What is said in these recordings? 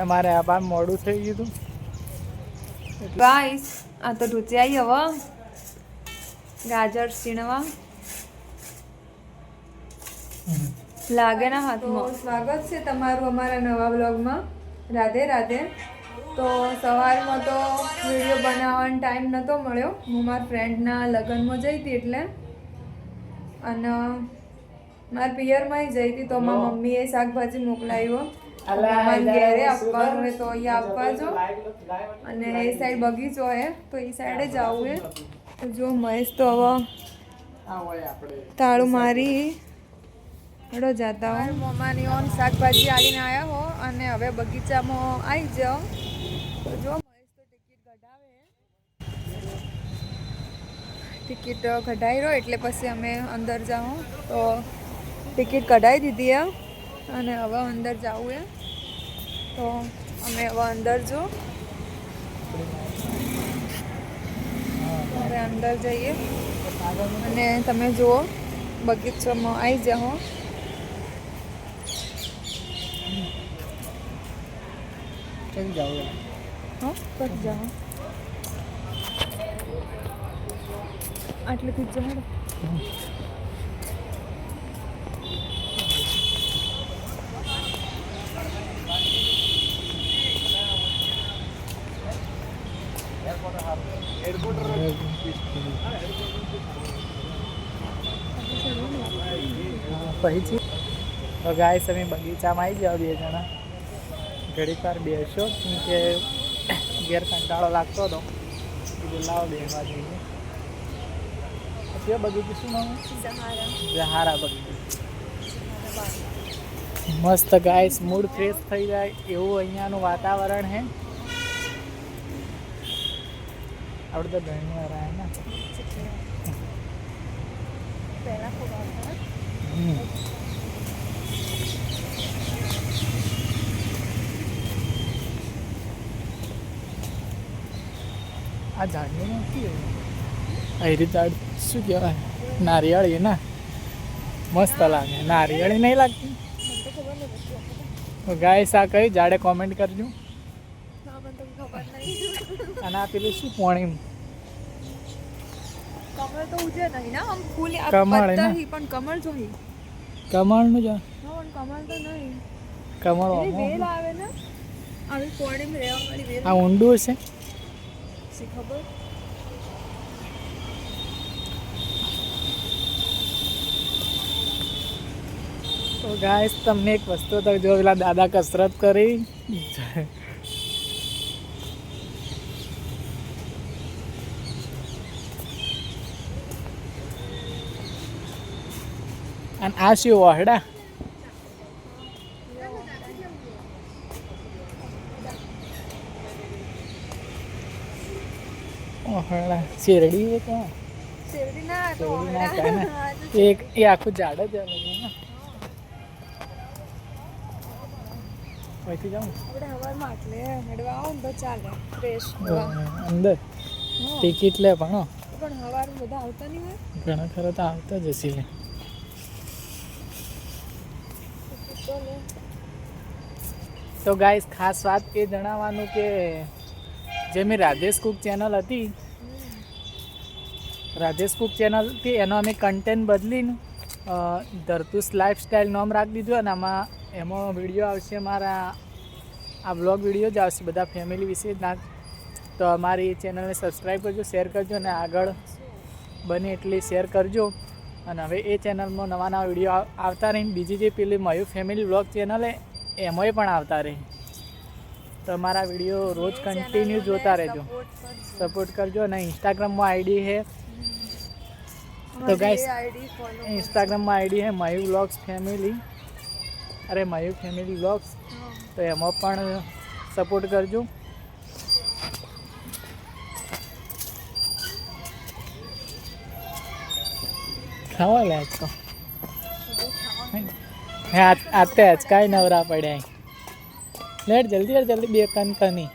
અમારે આ બાર મોડું થઈ ગયું હતું. ગાઈસ આ તો ઢૂંચાઈ હવે. ગાજર સીણવા લાગે ના હાથમાં. સ્વાગત છે તમારું અમારા નવા બ્લોગમાં. રાધે રાધે. તો સવારમાં તો વીડિયો બનાવવાનો ટાઈમ નહોતો મળ્યો. હું મારા ફ્રેન્ડના લગ્નમાં જઈ હતી એટલે. અને મારા પિયરમાં જઈ હતી તો મારા મમ્મીએ શાકભાજી મોકલાવ્યો ઘેરે આપવાનું હોય તો અહીંયા આપવા જો. અને એ સાઈડ બગીચો હે તો એ સાઈડે જ આવું હે તો જો મહેશ તો હવે તાળું મારી હડો જાતા હો મમ્માની ઓન શાકભાજી આવીને આવ્યા હો અને હવે બગીચામાં આવી જાઓ. તો જો મહેશ તો ટિકિટ કઢાવે ટિકિટ કઢાવી રહ્યો એટલે પછી અમે અંદર જાઉં. તો ટિકિટ કઢાવી દીધી હે. અને હવે અંદર જવું એ તો અમે હવે અંદર જો. હવે અંદર જઈએ. અને તમે જુઓ બગીચામાં આવી જાઓ. કેમ જાવ હો બસ જાઓ. આટલેથી જ જાઓ પછી તો ગાય અમે બગીચામાં આવી જાઓ બે જણા. ઘડીક વાર બેસો કેમ કે ઘેર કંટાળો લાગતો હતો. કીધું લાવો બેસવા જઈએ. પછી બગીચું શું નામ? જહારા બગીચું. મસ્ત ગાય મૂડ ફ્રેશ થઈ જાય એવું અહીંયાનું વાતાવરણ હે પહેલાં ખૂબ આવતા હમ. આ ઝાડનું નથી છે ઝાડ શું કહેવાય નારિયેળી ના મસ્ત લાગે નારિયેળી નહીં લાગતી ગાય આ કઈ જાડે કોમેન્ટ કરજો અને આ પેલું શું પોણી? કમળ તો ઉજે નહીં ના આમ ફૂલ કમળ પણ કમળ જોઈ. કમળનું જો પણ કમળ તો નહીં. કમળ વેલ આવે ને આવી કોડીમાં રહેવા વાળી વેલ. આ ઊંડું હશે? સી ખબર? તો ગાઈસ તમને એક વસ્તુ તો જો પેલા દાદા કસરત કરી. અને આ શું વહડા. વહડા. શેરડી એ શેરડી ના. શેરડી ના એક એ આખું ઝાડ જ અલગ ને. અહીંથી જાઉં? આપણે હવારમાં એટલે હેડવા આવો ને તો ચાલે. ફ્રેશ અંદર? ટિકિટ લે પણ હો. પણ હવારમાં બધા આવતા નહીં હોય? ઘણા ખરા તો આવતા જ હશે લે તો લે તો ગાઈસ ખાસ વાત એ જણાવવાનું કે જે મેં રાજેશ કુક ચેનલ હતી રાજેશ કુક ચેનલથી એનો અમે કન્ટેન્ટ બદલીને ધરતુસ લાઈફસ્ટાઈલ નામ રાખી દીધું અને આમાં એમાં વીડિયો આવશે, મારા આ બ્લોગ વીડિયો જ આવશે બધા ફેમિલી વિશે ના, તો અમારી ચેનલને સબસ્ક્રાઈબ કરજો શેર કરજો અને આગળ બને એટલી શેર કરજો. અને હવે એ ચેનલમાં નવા નવા વીડિયો આવતા રહીને બીજી જે પેલી મયું ફેમિલી બ્લોગ ચેનલ હે એમાંય પણ આવતા રહે. તો અમારા વીડિયો રોજ કન્ટિન્યુ જોતા રહેજો. સપોર્ટ કરજો. અને ઇન્સ્ટાગ્રામમાં આઈડી છે. તો ગાઈસ ઇન્સ્ટાગ્રામમાં આઈડી છે મયુ વ્લોગ્સ ફેમિલી અરે મયુ ફેમિલી વ્લોગ્સ તો એમાં પણ સપોર્ટ કરજો. ખાવા લે આજ તો હા આતે જ, કાંઈ નવરા પડ્યા લેટ, જલ્દી જલ્દી, બે કાન કની.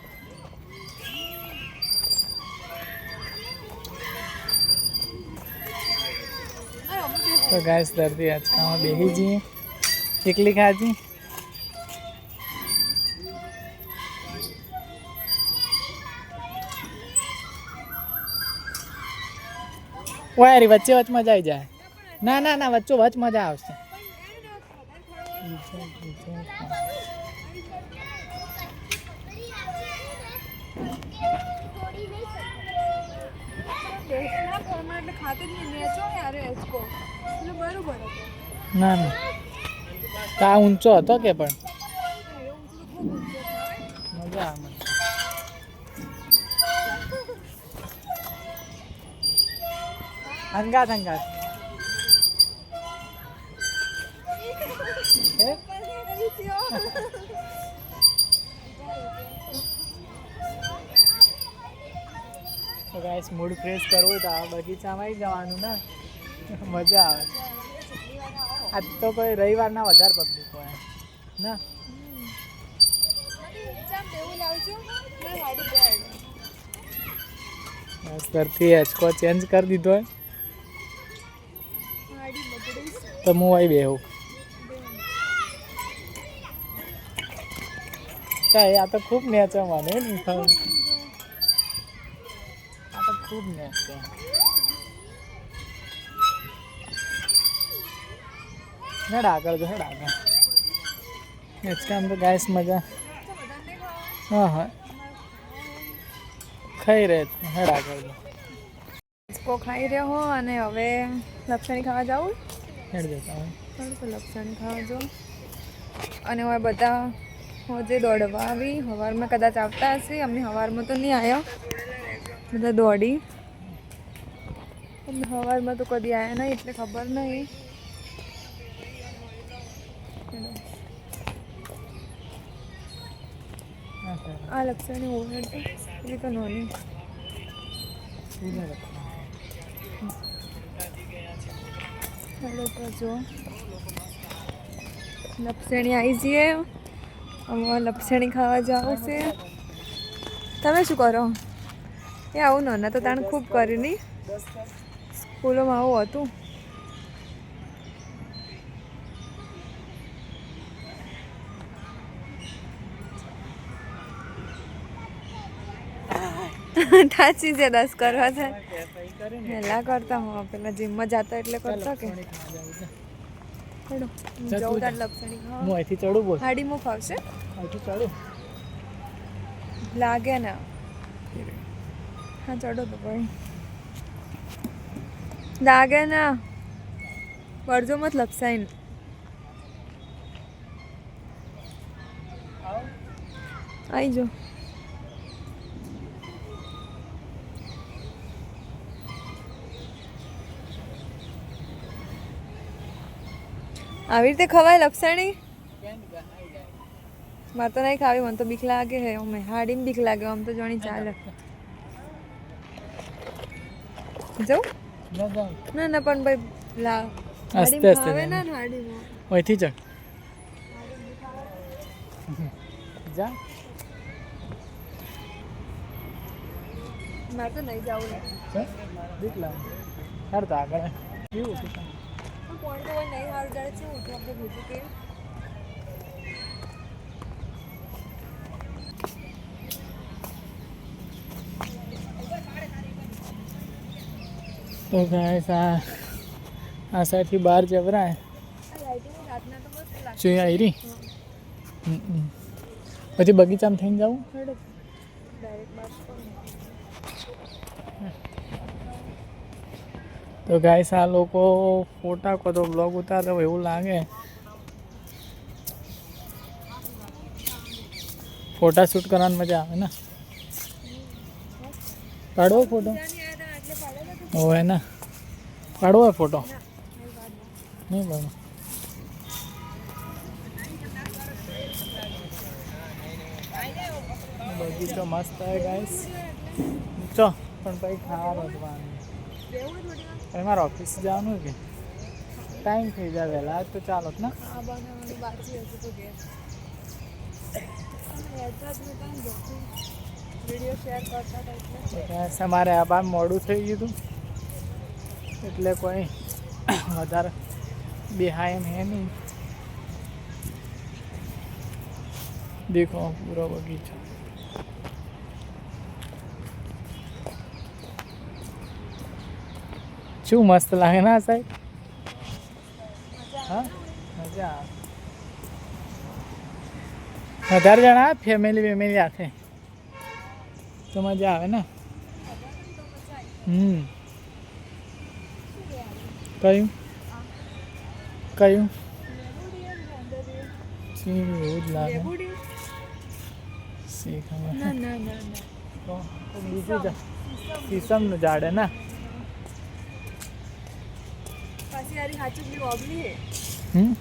તો ગાઈસ, દર્દી આંચકામાં બેહી જઈએ એકલી ખાધી? વાયરી વચ્ચે વચ મજા આવી જાય. ના ના ના, વચ્ચે વચ મજા આવશે. ને ના તો ઊંચો હતો કે પણ? મજા આવે મને. હંગાત. તો ગાઈસ મૂડ ફ્રેશ કરવું તો આ બગીચામાં જવાનું ને. મજા આવે. આજ તો કોઈ રવિવારના વધારે પબ્લિક હોય. ના? બસ તરથી હેચકો ચેન્જ કરી દીધો તો હું આવી બેહું. કાંઈ આ તો ખૂબ નેચે મને નહીં ખબર આ તો ખૂબ નેચે હેડ આગળ જો હેડ આગળ નેચકામ તો ગાઈસ મજા હા હા ખાઈ રહે. હેડ આગળ જો કો ખાઈ રહ્યો હો અને હવે લપસણી ખાવા જાઉં. હેડ જતા હું લપસણી ખાવા જો અને હવે બધા હોજે દોડવા આવી સવારમાં કદાચ આવતા હશે. અમને સવારમાં તો નહીં આવ્યા બધા દોડી. અમને સવારમાં તો કદી આવ્યા નહીં, એટલે ખબર નહીં. આ લપસણી ઓવર એટલે તો નોની ચાલો તો જો. લપસણી આવી જઈએ. હવે લપસણી ખાવા જાવ છે. તમે શું કરો? એ આવું નાના તો તાણ ખૂબ કરી નહીં. સ્કૂલોમાં આવું હતું. થાચી છે દસ કરવા થાય પહેલા કરતા હું પેલા જીમમાં જતા એટલે કરતા કે. લપસણી. હું. અહીંથી ચડું બોલ. હાડી અહીંથી ચડું. લાગે ના. હા ચડો તો ભાઈ. લાગે ને. વળજો મત લપસાઈને. આવી. જો. આવી રીતે ખવાય લપસણી? મારે તો નહીં ખાવી મને તો બીક લાગે હે અમે હાડીમાં બીક લાગે આમ તો જોણી ચાલે. જવું ના ના પણ ભાઈ લા આસ્તે આસ્તે ખાવે ના હાડીમાં. ઓયથી જા. જા. મારે તો નહીં જવું. બીક લાગે. હેડ તો આગળ. કેવું તો હોય નહીં હારું જાણે શું ઉઠું આપણે ભૂતું કે તો ગાઈસ આ આ સાઈડથી બહાર જવરાય. જોઈ આવી. પછી બગીચામાં થઈને જાઉં ડાયરેક્ટ બાર તો ગાઈસ આ લોકો ફોટા કો તો બ્લોગ ઉતારે હોય એવું લાગે. ફોટા શૂટ કરવાની મજા આવે ને? પાડવો ફોટો? હોય ને? પાડવો હોય ફોટો. નહીં પાડવો બગીચો મસ્ત હોય ગાઈસ ચો, પણ પછી ખાવા રજવાનું મારે ઓફિસ જવાનું કે? ટાઈમ થઈ જાય વહેલા તો ચાલો ને. અમારે આ બાર મોડું થઈ ગયું હતું. એટલે કોઈ વધારે બેહાય એમ હે નહીં. દેખો પૂરો બગીચો. શું મસ્ત લાગે ના સાહેબ? હા? મજા આવે. વધારે જણા ફેમિલી વેમિલી આખે તો મજા આવે ને? હમ. કયું? કયું? એવું જ લાગે. તો બીજું સીસમનું ઝાડ હે ને? પાછી હારી સાચું બી ઓબલી હે હમ?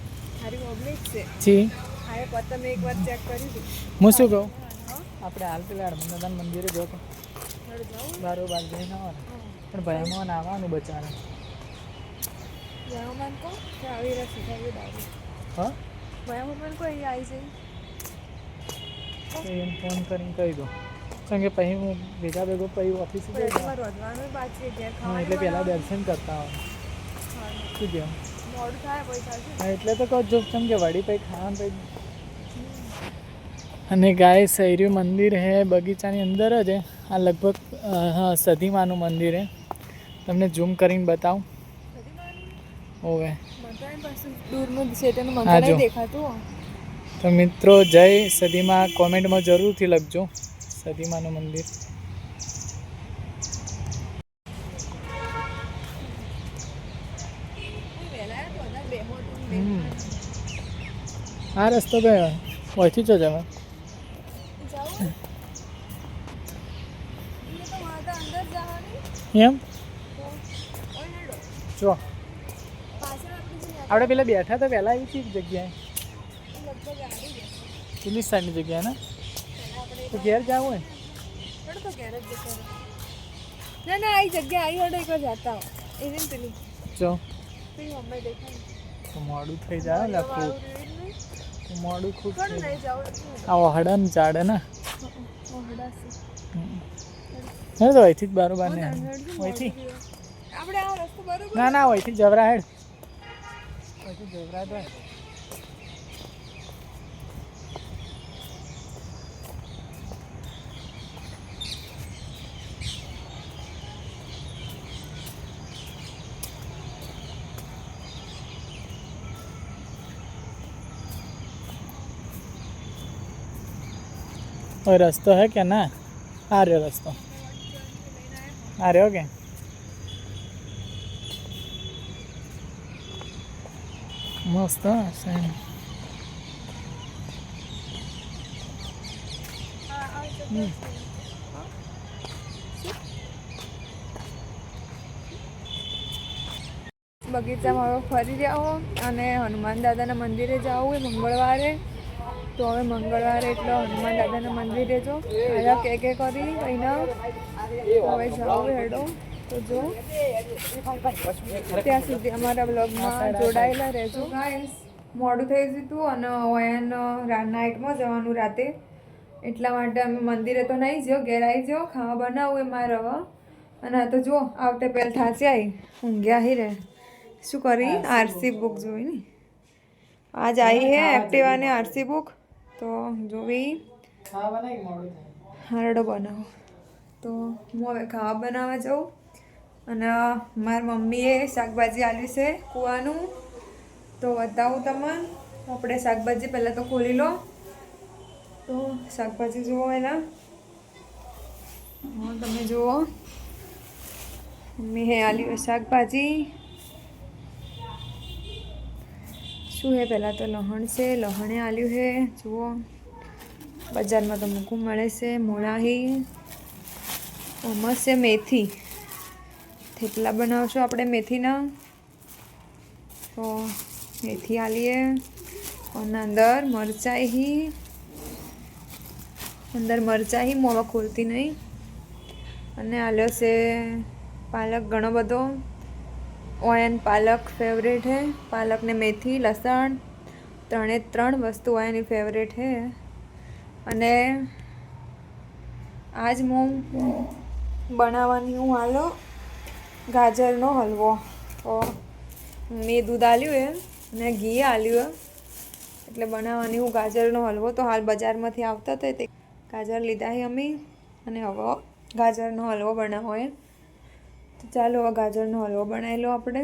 હારી ઓબલી જ છે. છી હારે પતમ મેં એક વાર ચેક કરી હતી હું શું કહું? આપણે હાલ પેલા હનુમાન મંદિરે જો તો બારો બાર બારોબાર જઈને આવવાનું. પણ ભયમાં આવવાનું બચારા. વયામાન કો કે આવી રહ્યા આવી ડાયરેક્ટ હા? અહીં આવી જઈ એમ ફોન કરીને કહી દો. કારણ કે પછી હું ભેગા ભેગો પછી ઓફિસ એટલે પહેલાં દર્શન કરતા હોય શું કેમ મોડું થાય પછી એટલે તો કહો જો કેમ કે વળી પછી ખાવાનું પછી અને ગાય સૈર્યું મંદિર હે બગીચાની અંદર જ આ લગભગ હા સધીમાનું મંદિર હે. તમને ઝૂમ કરીને બતાવું. ઓવે. દૂરનું છે તેનું હા, દેખાતું તો મિત્રો જય સદીમાં કોમેન્ટમાં જરૂરથી લખજો સદીમાનું મંદિર હમ. આ રસ્તો કયો ઓછી જો જવા એમ જો આપણે પેલા બેઠા તો પહેલાં આવી હતી એક જગ્યાએ પેલી સાઈડની જગ્યાએ ને તો ઘેર જવું હોય ના ના આ જગ્યા આવી હડો એકવાર જાતા હો એવી ને પેલી જો પેલી મમ્મી દેખાય તો મોડું થઈ જાય ને ખૂબ તો મોડું ખૂબ આ વહડન ને ચાડે ને. હે તો અહીંથી જ બરોબર ને અહીંથી? ના ના અહીંથી જવરા હેડ. અહીંથી જવરા और रस्तो है क्या ना आ रहे हो रस्तो आ रहे हो क्या मस्त हं, सेम. हम्म. બગીચામાં હવે ફરી જાઓ અને હનુમાન દાદાના મંદિરે જવું એ મંગળવારે તો હવે મંગળવારે એટલે હનુમાન દાદાના મંદિરે જો અહીંયા કે કે કરી અહીંના. હવે જાઓ હેડો. તો જો. ત્યાં સુધી અમારા બ્લોગમાં જોડાયેલા રહેજો. મોડું થઈ ગયું હતું અને વયન નાઇટમાં જવાનું રાતે. એટલા માટે અમે મંદિરે તો નહીં જ્યો ઘેર આવી જ્યો. ખાવા બનાવું એ મારે હવે અને આ તો જો આવતે પહેલ થાચી આવી ઊંઘ્યા હી રે. શું કરી? આરસી બુક જોઈ ને. આજ આવી હે એક્ટિવા ને આરસી બુક તો જોવી. હરડો બનાવો. તો હું હવે ખાવા બનાવવા જાઉં. અને મારી મમ્મીએ શાકભાજી આલ્યું છે કૂવાનું. તો બતાવું તમને. આપણે શાકભાજી પહેલાં તો ખોલી લો. તો શાકભાજી જુઓ એના. તમે જુઓ. હે આલ્યું શાકભાજી. શું હે? પહેલાં તો લહણ છે. લહણે આલ્યું છે જુઓ. બજારમાં તો મૂકું મળે છે. મોળાહી ઓમસ છે મેથી. થેપલા બનાવશું આપણે મેથીના? તો મેથી આલીએ. અને અંદર મરચાઈ અંદર મરચાઈ મોવા ખોલતી નહીં. અને આલ્યો છે પાલક ઘણો બધો. ઓયન પાલક ફેવરેટ હે. પાલક ને મેથી, લસણ, ત્રણે ત્રણ વસ્તુ એની ફેવરેટ હે. અને આજ હું બનાવવાની હું હાલો ગાજરનો હલવો. તો મેં દૂધ આલ્યું એ અને ઘી આલ્યું એટલે બનાવવાની હું ગાજરનો હલવો. તો હાલ બજારમાંથી આવતા હતા તે ગાજર લીધા છે અમે. અને હવે ગાજરનો હલવો બનાવો એ તો ચાલો ગાજરનો હલવો બનાવી લો આપણે.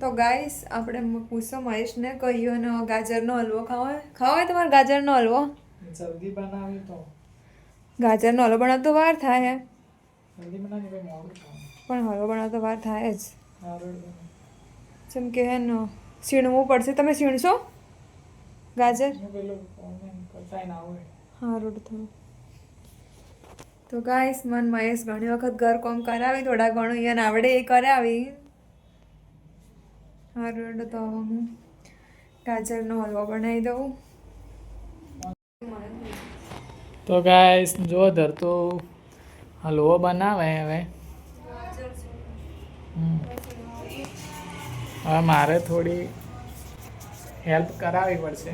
તો ગાઈસ આપણે પૂછો મહેશને કહ્યું અને ગાજરનો હલવો ખાવો ખાવો તમારે ગાજરનો હલવો? જલ્દી બનાવી તો. ગાજરનો હલવો બનાવતો વાર થાય જલ્દી પણ હલવો બનાવતો વાર થાય જ. જેમ કે હે ને સીણવું પડશે. તમે સીણશો ગાજર? હા રોડ ઓનલાઈન કરતા ના હોય સારું થયું તો ગાઈસ મન મહેશ ઘણી વખત ઘર કોમ કરાવી થોડા ઘણું અહીંયા આવડે એ કરાવી. સારું તો હું ગાજરનો હલવો બનાવી દઉં. તો ગાઈસ જો ધરતો હલવો બનાવે હવે. હવે મારે થોડી હેલ્પ કરાવવી પડશે.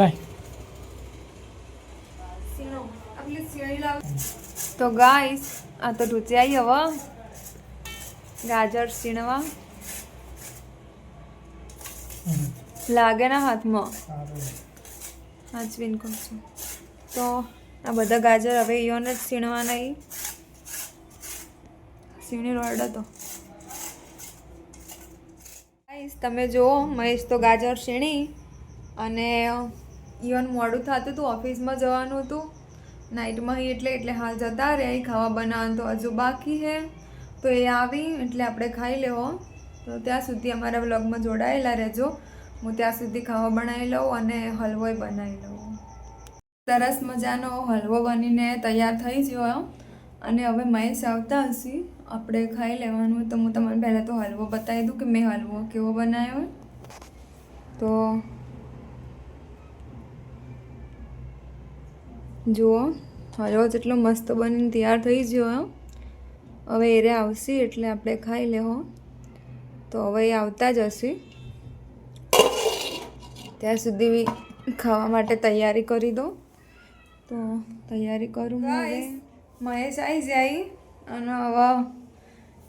લાય તો ગાઈસ, આ તો ઢૂંચાઈ હવે. ગાજર સીણવા લાગે ના હાથમાં. સાચવીને કહું છું. તો આ બધા ગાજર હવે ઈઓને જ સીણવાના નહીં સીણી રોડ હતો તમે જુઓ, મહેશ તો ગાજર સીણી અને ઈવન મોડું થતું હતું, ઓફિસમાં જવાનું હતું. નાઇટમાં એટલે એટલે હાલ જતા રહ્યા ખાવા બનાવવાનું તો હજુ બાકી છે. તો એ આવી, એટલે આપણે ખાઈ લેવો તો ત્યાં સુધી અમારા વ્લોગમાં જોડાયેલા રહેજો. હું ત્યાં સુધી ખાવા બનાવી લઉં અને હલવોય બનાવી લઉં. સરસ મજાનો હલવો બનીને તૈયાર થઈ ગયો. અને હવે મહેશ આવતા હશે. આપણે ખાઈ લેવાનું. તો હું તમને પહેલાં તો હલવો બતાવી દઉં કે મેં હલવો કેવો બનાવ્યો. તો જુઓ હલવો જેટલો મસ્ત બનીને તૈયાર થઈ ગયો હવે એરે આવશે એટલે આપણે ખાઈ લેવો તો હવે એ આવતા જ હશે. ત્યાં સુધી ખાવા માટે તૈયારી કરી દો. તો તૈયારી કરું હું હવે. મહેશ આવી જાય અને હવે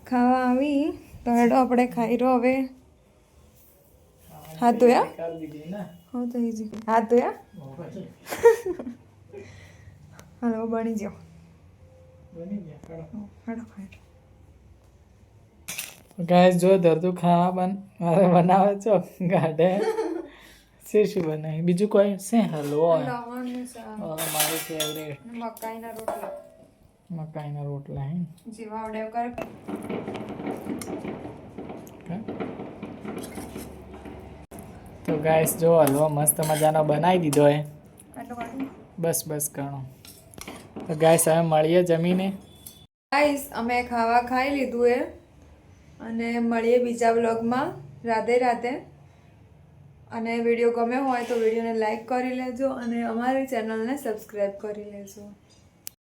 ખાવા આવી. તો હેડો આપણે ખાઈ રહ્યો હવે. હા તો યા? હા તો ઈજી હા તો યા? હલો બની જાઓ. ગયા જો ધરતું ખાવા બન મારે બનાવે છો ગાડે શું શું બનાવી બીજું કોઈ છે? હલવો. મારું ફેવરેટ મકાઈના રોટલા. મકાઈના રોટલા હે જેવા આવડે કર. તો ગાઈસ જો હલવો મસ્ત મજાનો બનાવી દીધો હે. બસ બસ ઘણો. તો ગાય સામે મળીએ જમીને. ગાઈસ, અમે ખાવા ખાઈ લીધું એ. અને મળીએ બીજા વ્લોગમાં. રાધે રાધે. અને વીડિયો ગમ્યો હોય તો વિડીયોને લાઈક કરી લેજો અને અમારી ચેનલને સબસ્ક્રાઈબ કરી લેજો.